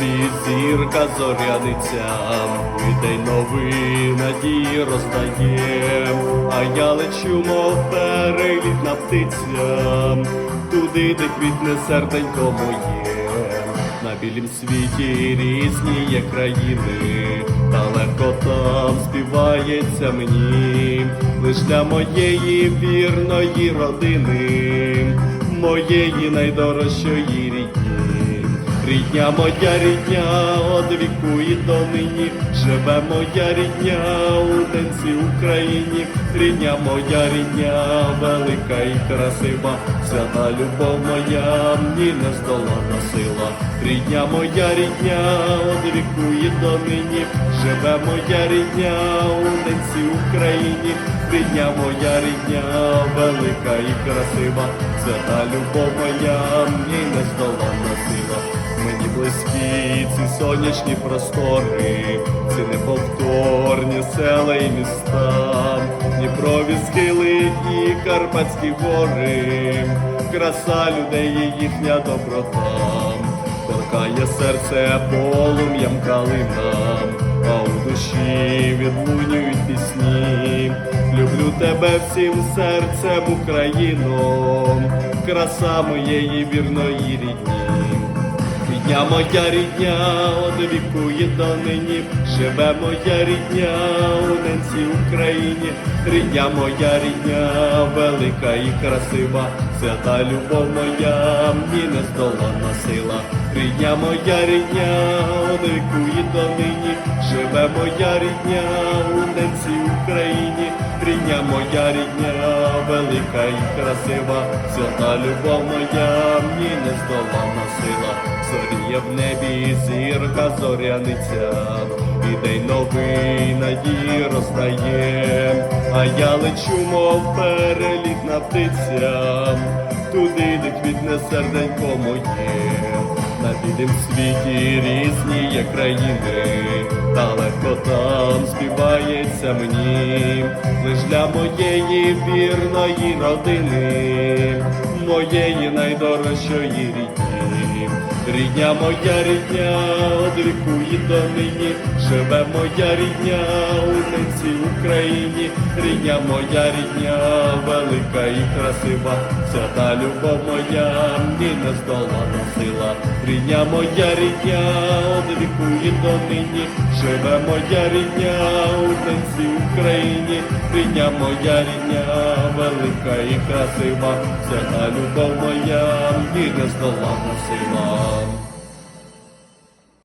небі зірка зоряниця, і день новий надії роздає, а я лечу, мов перелітна птиця, туди, де квітне серденько моє, на білім світі різні є країни, та легко там співається мені, лиш для моєї вірної родини, моєї найдорожчої рідні. Рідня моя рідня, од віку і донині, живе моя рідня у денці Україні, рідня моя рідня, велика і красива, свята любов моя, ні не здолана сила, рідня моя рідня, од віку і донині, живе моя рідня у денці Україні, рідня моя рідня, велика і красива, свята любов моя, ні не здолана сила. Мені близькі ці сонячні простори, ці неповторні села і міста, Дніпрові схили і Карпатські гори, краса людей і їхня доброта, торкає серце полум'ям калина, а у душі відлунюють пісні. Люблю тебе всім серцем, Україно, краса моєї вірної рідні. Рідня моя рідня, од віку і донині, живе моя рідня у ненці Україні, рідня моя рідня, велика і красива, свята любов моя, мені не здолана сила, рідня моя рідня, од віку і донині, живе моя рідня у ненці Україні, рідня моя рідня, велика і красива, свята любов моя, ні не здолана сила. Зоріє в небі зірка зоряниця, і день новий надії роздає, а я лечу, мов перелітна птиця, туди, де квітне серденько моє, на білім світі різні є країни, далеко там співається мені, лиш для моєї вірної родини, моєї найдорожчої рідні. Рідня моя рідня, од віку і донині, живе моя рідня у ненці Україні, рідня моя рідня, велика і красива, свята любов моя, ні не здолана сила, рідня моя рідня, од віку і донині, живе моя рідня у ненці Україні, рідня моя рідня, велика і красива, свята любов моя, ні не здолана сила.